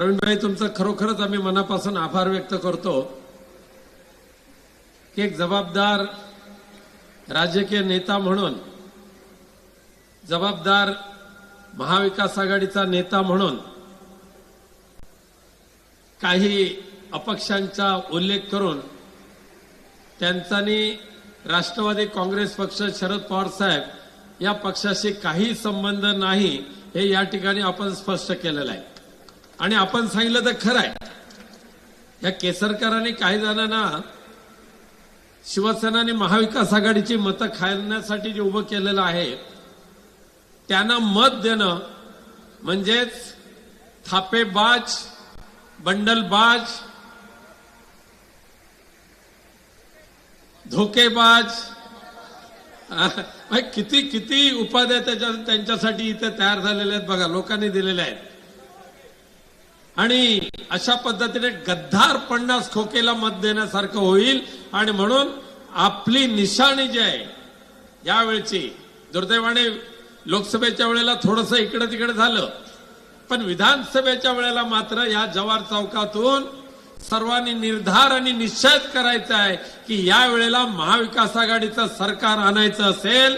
प्रवीणभाई तुमचं खरोखरच आम्ही मनापासून आभार व्यक्त करतो की एक जबाबदार राजकीय नेता म्हणून जबाबदार महाविकास आघाडीचा नेता म्हणून काही अपक्षांचा उल्लेख करून त्यांचानी राष्ट्रवादी काँग्रेस पक्ष शरद पवार साहेब या पक्षाशी काही संबंध नाही हे या ठिकाणी आपण स्पष्ट केलेलं आहे. आणि आपण सांगितलं तर खरं आहे. या केसरकरांनी काही जणांना शिवसेना आणि महाविकास आघाडीची मतं खाण्यासाठी जे उभं केलेलं आहे त्यांना मत देणं म्हणजेच थापेबाज बंडलबाज धोकेबाज किती किती उपाध्या त्याच्या त्यांच्यासाठी इथे तयार झालेल्या आहेत बघा लोकांनी दिलेल्या आहेत. आणि अशा पद्धतीने गद्दार पन्नास खोकेला मत देण्यासारखं होईल. आणि म्हणून आपली निशाणी जी आहे यावेळची दुर्दैवाने लोकसभेच्या वेळेला थोडस इकडे तिकडे झालं. पण विधानसभेच्या वेळेला मात्र या जवार चौकातून सर्वांनी निर्धार आणि निश्चय करायचा आहे की या वेळेला महाविकास आघाडीचं सरकार आणायचं असेल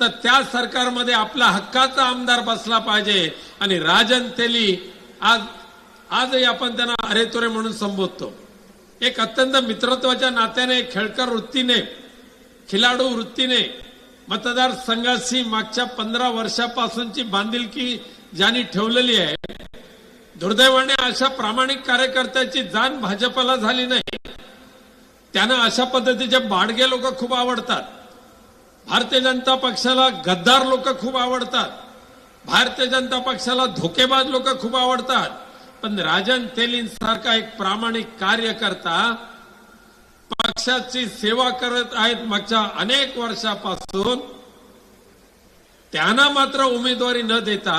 तर त्या सरकारमध्ये आपला हक्काचा आमदार बसला पाहिजे. आणि राजन तेली आज आजही आपण त्यांना अरेतुरे म्हणून संबोधतो. एक अत्यंत मित्रत्वाच्या नात्याने खेळकर वृत्तीने खिलाडू वृत्तीने मतदारसंघाशी मागच्या पंधरा वर्षापासूनची बांधिलकी ज्यांनी ठेवलेली आहे दुर्दैवाने अशा प्रामाणिक कार्यकर्त्याची जाण भाजपला झाली नाही. त्यांना अशा पद्धतीचे बाडगे लोक खूप आवडतात. भारतीय जनता पक्षाला गद्दार लोक खूप आवडतात. भारतीय जनता पक्षाला धोकेबाज लोक खूप आवडतात. पण राजन तेलीन सारखा एक प्रामाणिक कार्यकर्ता पक्षाची सेवा करत आहेत मागच्या अनेक वर्षापासून. त्यांना मात्र उमेदवारी न देता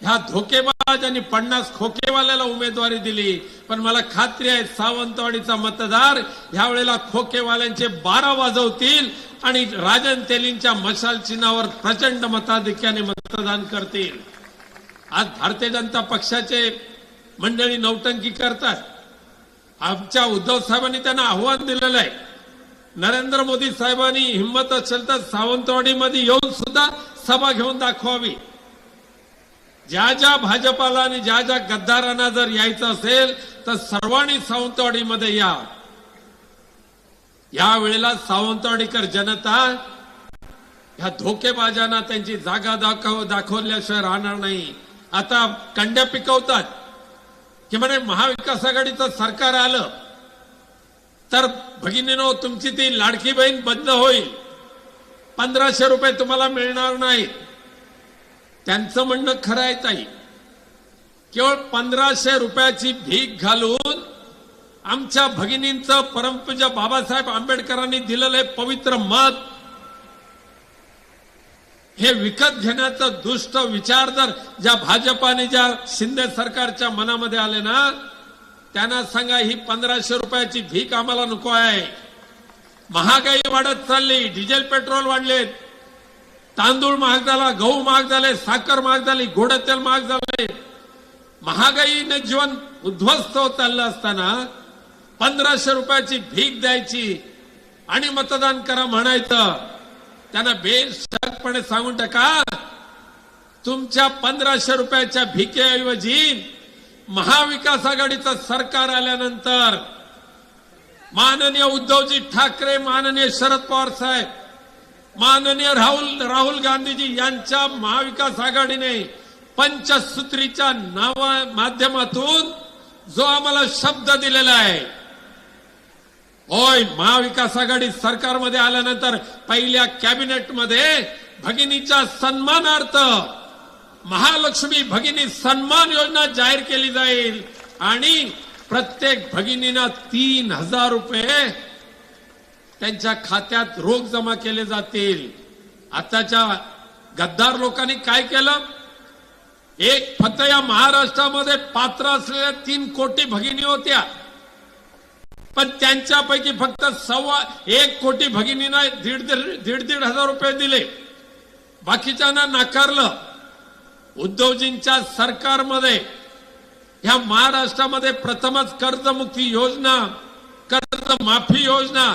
ह्या धोकेबाज आणि पन्नास खोकेवाल्याला उमेदवारी दिली. पण मला खात्री आहे सावंतवाडीचा मतदार ह्या वेळेला खोकेवाल्यांचे बारा वाजवतील आणि राजन तेलींच्या मशाल चिन्हावर प्रचंड मताधिक्याने मतदान करतील. आज भारतीय जनता पक्षाचे मंडळी नौटंकी करतात. आमच्या उद्धव साहेबांनी त्यांना आव्हान दिलेलं आहे. नरेंद्र मोदी साहेबांनी हिंमत असेल तर सावंतवाडीमध्ये येऊन सुद्धा सभा घेऊन दाखवावी. ज्या ज्या भाजपाला आणि ज्या ज्या गद्दारांना जर यायचं असेल तर सर्वांनी सावंतवाडीमध्ये या. या वेळेला सावंतवाडीकर जनता ह्या धोकेबाजांना त्यांची जागा दाखव दाखवल्याशिवाय राहणार नाही. आता कंड्या पिकवतात. की म्हणे महाविकास आघाडीचं सरकार आलं तर भगिनीनो तुमची ती लाडकी बहीण बंद होईल. पंधराशे रुपये तुम्हाला मिळणार नाही त्यांचं म्हणणं खरं आहे ताई. केवळ पंधराशे रुपयाची भीक घालून आमच्या भगिनींचं परमपूज्य बाबासाहेब आंबेडकरांनी दिलेलं पवित्र मत हे विकत घेण्याचा दुष्ट विचार जर ज्या भाजपाने ज्या शिंदे सरकारच्या मनामध्ये आले ना त्यांना सांगा ही पंधराशे रुपयाची भीक आम्हाला नको आहे. महागाई वाढत चालली डिझेल पेट्रोल वाढलेत. तांदूळ महाग झाला गहू महाग झाले साखर महाग झाली घोडतेल महाग झाले. महागाईने जीवन उद्ध्वस्त होत चाललं असताना पंधराशे रुपयाची भीक द्यायची आणि मतदान करा म्हणायचं. त्यांना बेशकपणे सांगून टाका तुमच्या पंधराशे रुपयाच्या भिकेऐवजी महाविकास आघाडीचं सरकार आल्यानंतर माननीय उद्धवजी ठाकरे माननीय शरद पवार साहेब माननीय राहुल राहुल गांधीजी यांच्या महाविकास आघाडीने पंचसूत्रीच्या नावा माध्यमातून जो आम्हाला शब्द दिलेला आहे होय महाविकास आघाडी सरकारमध्ये आल्यानंतर पहिल्या कॅबिनेटमध्ये भगिनीच्या सन्मानार्थ महालक्ष्मी भगिनी सन्मान योजना जाहीर केली जाईल. आणि प्रत्येक भगिनीना तीन हजार रुपये त्यांच्या खात्यात रोख जमा केले जातील. आताच्या गद्दार लोकांनी काय केलं? एक फक्त या महाराष्ट्रामध्ये पात्र असलेल्या तीन कोटी भगिनी होत्या. पण त्यांच्यापैकी फक्त सव्वा एक कोटी भगिनींना दीड दीड दीड हजार रुपये दिले. बाकीच्यांना नाकारलं. उद्धवजींच्या सरकारमध्ये ह्या महाराष्ट्रामध्ये प्रथमच कर्जमुक्ती योजना कर्ज माफी योजना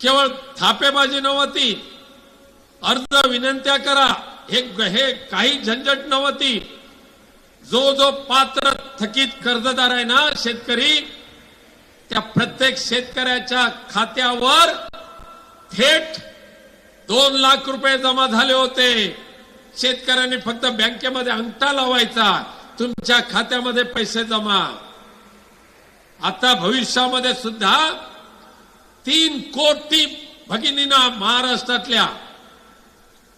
केवळ थापेबाजी नव्हती. अर्ज विनंत्या करा. हे हे काही झंझट नव्हती. जो जो पात्र थकीत कर्जदार आहे ना शेतकरी त्या प्रत्येक शेतकऱ्याच्या खात्यावर थेट दोन लाख रुपये जमा झाले होते. शेतकऱ्यांनी फक्त बँकेमध्ये अंगठा लावायचा. तुमच्या खात्यामध्ये पैसे जमा. आता भविष्यामध्ये सुद्धा तीन कोटी भगिनींना महाराष्ट्रातल्या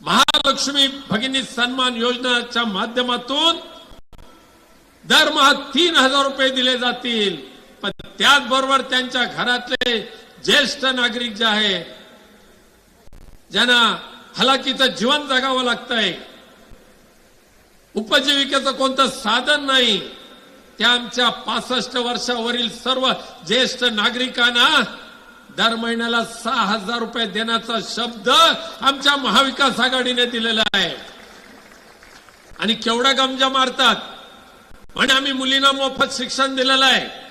महालक्ष्मी भगिनी सन्मान योजनेच्या माध्यमातून दरमहा तीन हजार रुपये दिले जातील. पण त्याचबरोबर त्यांच्या घरातले ज्येष्ठ नागरिक जे आहे ज्यांना हलाकीचं जीवन जगावं लागतंय उपजीविकेचं कोणतं साधन नाही त्या आमच्या पासष्ट वर्षावरील सर्व ज्येष्ठ नागरिकांना दर महिन्याला सहा हजार रुपये देण्याचा शब्द आमच्या महाविकास आघाडीने दिलेला आहे. आणि केवढा गमजा मारतात. म्हणे आम्ही मुलींना मोफत शिक्षण दिलेलं आहे.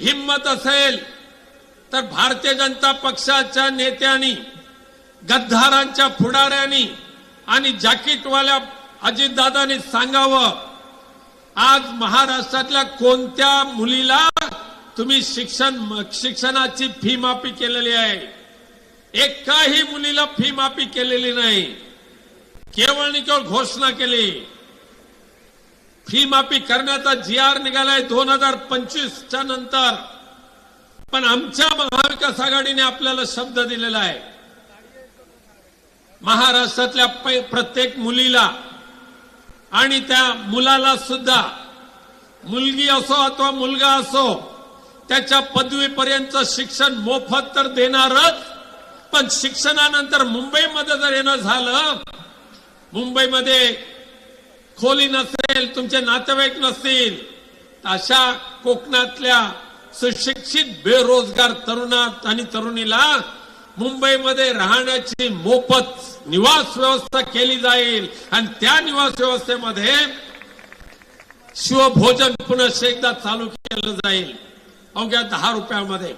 हिंमत असेल तर भारतीय जनता पक्षाच्या नेत्यांनी गद्दारांच्या पुढाऱ्यांनी आणि जॅकेटवाल्या अजितदादांनी सांगावं आज महाराष्ट्रातल्या कोणत्या मुलीला तुम्ही शिक्षण शिक्षणाची फी माफी केलेली आहे? एकाही मुलीला फी माफी केलेली नाही. केवळ आणि केवळ घोषणा केली. फी माफी करण्याचा जी आर निघालाय दोन हजार पंचवीसच्या नंतर. पण आमच्या महाविकास आघाडीने आपल्याला शब्द दिलेला आहे. महाराष्ट्रातल्या पै- प्रत्येक मुलीला आणि त्या मुलाला सुद्धा मुलगी असो अथवा मुलगा असो त्याच्या पदवीपर्यंत शिक्षण मोफत तर देणारच पण शिक्षणानंतर मुंबईमध्ये जर येणं झालं मुंबईमध्ये खोली नसेल तुमचे नातेवाईक नसतील अशा कोकणातल्या सुशिक्षित बेरोजगार तरुणा आणि तरुणीला मुंबईमध्ये राहण्याची मोफत निवास व्यवस्था केली जाईल. आणि त्या निवास व्यवस्थेमध्ये शिवभोजन पुन्हा एकदा चालू केलं जाईल. अवघ्या दहा रुपयामध्ये.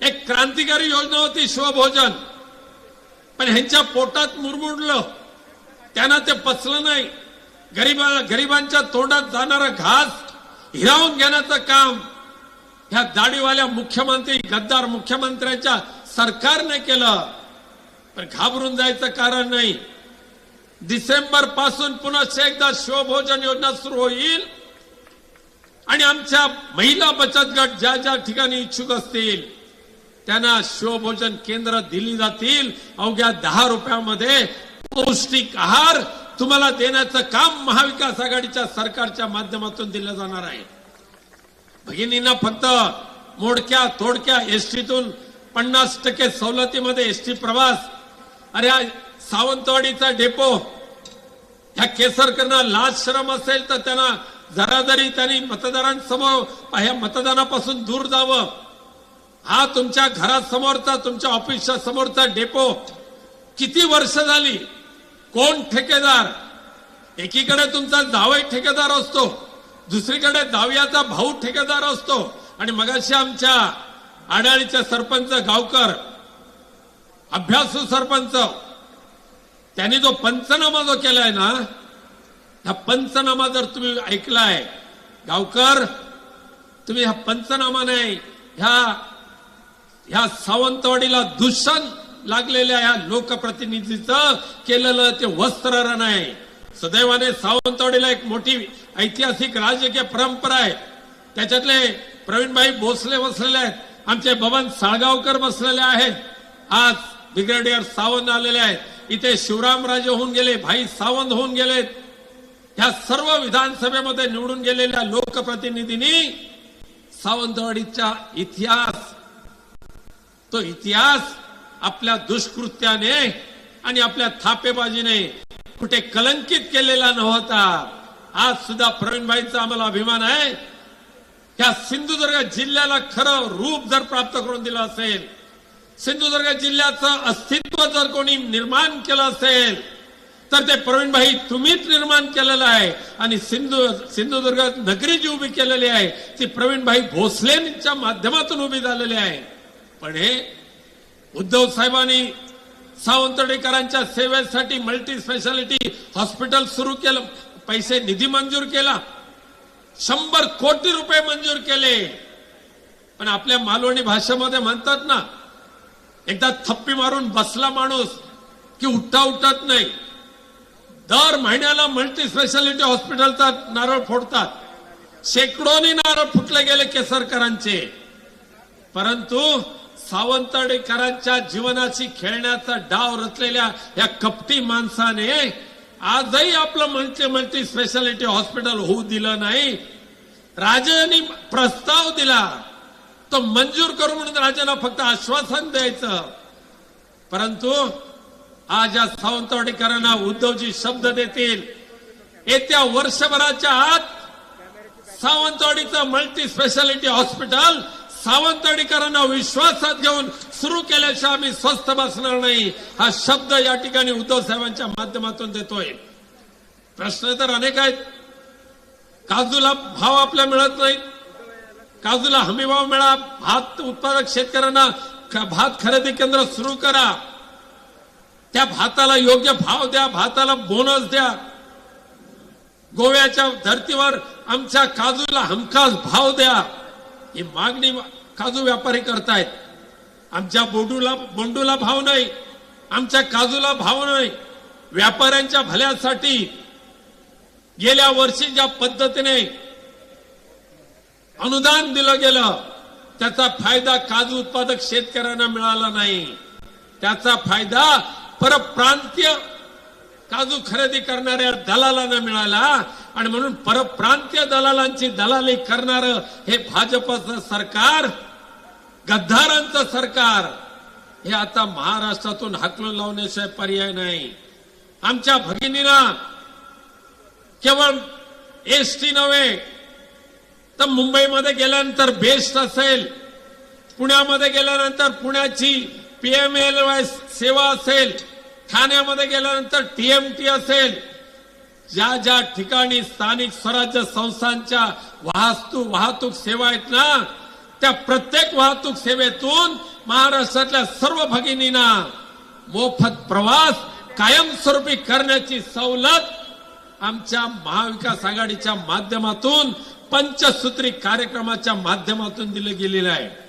एक क्रांतिकारी योजना होती शिवभोजन. पण ह्यांच्या पोटात मुरमुडलं. त्यांना ते पचलं नाही. गरिबा गरिबांच्या तोंडात जाणारा घास हिरावून घेण्याचं काम ह्या दाढीवाल्या मुख्यमंत्री गद्दार मुख्यमंत्र्यांच्या सरकारने केलं. पण घाबरून जायचं कारण नाही. डिसेंबरपासून पुन्हा एकदा शिवभोजन योजना सुरू होईल. आणि आमच्या महिला बचत गट ज्या ज्या ठिकाणी इच्छुक असतील त्यांना शिवभोजन केंद्र दिली जातील. अवघ्या दहा रुपयामध्ये पौष्टिक आहार तुम्हाला देण्याचं काम महाविकास आघाडीच्या सरकारच्या माध्यमातून दिलं जाणार आहे. भगिनींना फक्त मोडक्या तोडक्या एसटीतून पन्नास टक्के सवलतीमध्ये एसटी प्रवास अरे सावंतवाडीचा डेपो ह्या केसरकरना लाज श्रम असेल तर त्यांना जरा जरी त्यांनी मतदारांसमोर ह्या मतदानापासून दूर जावं. हा तुमच्या घरासमोरचा तुमच्या ऑफिसच्या समोरचा डेपो किती वर्ष झाली कोण ठेकेदार? एकीकडे तुमचा जावई ठेकेदार असतो दुसरीकडे जावयाचा भाऊ ठेकेदार असतो. आणि मगाशी आमच्या आडाळीचे सरपंच गावकर अभ्यासू सरपंच त्यांनी जो पंचनामा जो केलाय ना हा पंचनामा जर तुम्ही ऐकलाय गावकर तुम्ही हा पंचनामा नाही ह्या ह्या सावंतवाडीला दूषण लागलेल्या या लोकप्रतिनिधीचं केलेलं ते वस्त्ररण आहे. सदैवाने सावंतवाडीला एक मोठी ऐतिहासिक राजकीय परंपरा आहे. त्याच्यातले प्रवीणभाई भोसले बसलेले आहेत. आमचे बबन साळगावकर बसलेले आहेत. आज ब्रिगेडियर सावंत आलेले आहेत. इथे शिवरामराजे होऊन गेले भाई सावंत होऊन गेलेत. ह्या सर्व विधानसभेमध्ये निवडून गेलेल्या लोकप्रतिनिधींनी सावंतवाडीचा इतिहास तो इतिहास आपल्या दुष्कृत्याने आणि आपल्या थापेबाजीने कुठे कलंकित केलेला नव्हता. आज सुद्धा प्रवीणबाईंचा आम्हाला अभिमान आहे. ह्या सिंधुदुर्ग जिल्ह्याला खरं रूप जर प्राप्त करून दिलं असेल सिंधुदुर्ग जिल्ह्याचं अस्तित्व जर कोणी निर्माण केलं असेल तर ते प्रवीणभाई तुम्हीच निर्माण केलेलं आहे. आणि सिंधु सिंधुदुर्ग नगरी जी उभी केलेली आहे. ती प्रवीणभाई भोसलेंच्या माध्यमातून उभी झालेली आहे. पण हे उद्धव साहेबांनी सावंतडेकरांच्या सेवेसाठी मल्टी स्पेशालिटी हॉस्पिटल सुरू केलं. पैसे निधी मंजूर केला. शंभर कोटी रुपये मंजूर केले. पण आपल्या मालवणी भाषेमध्ये म्हणतात ना एकदा थप्पी मारून बसला माणूस की उठता उठत नाही. दर महिन्याला मल्टी स्पेशालिटी हॉस्पिटलचा नारळ फोडतात. शेकडोनी नारळ फुटले गेले केसरकरांचे. परंतु सावंतवाडीकरांच्या जीवनाशी खेळण्याचा डाव रचलेल्या या कपटी माणसाने आजही आपलं मल्टी मल्टी स्पेशालिटी हॉस्पिटल होऊ दिलं नाही. राजांनी प्रस्ताव दिला. तो मंजूर करू म्हणून राजांना फक्त आश्वासन द्यायचं. परंतु आज या सावंतवाडीकरांना उद्धवजी शब्द देतील. येत्या वर्षभराच्या आत सावंतवाडीचं मल्टी स्पेशालिटी हॉस्पिटल सावंतवाडीकरांना विश्वासात घेऊन सुरू केल्याशिवाय आम्ही स्वस्थ बसणार नाही. हा शब्द या ठिकाणी उद्धव साहेबांच्या माध्यमातून देतोय. प्रश्न तर अनेक आहेत. काजूला भाव आपल्या मिळत नाही काजूला हमीभाव मिळा. भात उत्पादक शेतकऱ्यांना भात खरेदी केंद्र सुरू करा. त्या भाताला योग्य भाव द्या. भाताला बोनस द्या. गोव्याच्या धर्तीवर आमच्या काजूला हमखास भाव द्या. ही मागणी काजू व्यापारी करतायत. आमच्या बोडूला बोंडूला भाव नाही. आमच्या काजूला भाव नाही. व्यापाऱ्यांच्या भल्यासाठी गेल्या वर्षी ज्या पद्धतीने अनुदान दिलं गेलं त्याचा फायदा काजू उत्पादक शेतकऱ्यांना मिळाला नाही. त्याचा फायदा परप्रांतीय काजू खरेदी करणाऱ्या दलालांना मिळाला आणि म्हणून परप्रांतीय दलालांची दलाली करणार हे भाजपचं सरकार गद्दारांचं सरकार हे आता महाराष्ट्रातून हाकलून लावण्याशिवाय पर्याय नाही. आमच्या भगिनीना केवळ एस टी नव्हे तर मुंबईमध्ये गेल्यानंतर बेस्ट असेल पुण्यामध्ये गेल्यानंतर पुण्याची पीएमएल सेवा असेल ठाण्यामध्ये गेल्यानंतर टीएमटी असेल. ज्या ज्या ठिकाणी स्थानिक स्वराज्य संस्थांच्या वाहतू वाहतूक सेवा आहेत ना त्या प्रत्येक वाहतूक सेवेतून महाराष्ट्रातल्या सर्व भगिनींना मोफत प्रवास कायमस्वरूपी करण्याची सवलत आमच्या महाविकास आघाडीच्या माध्यमातून पंचसूत्री कार्यक्रमाच्या माध्यमातून दिले गेलेलं आहे.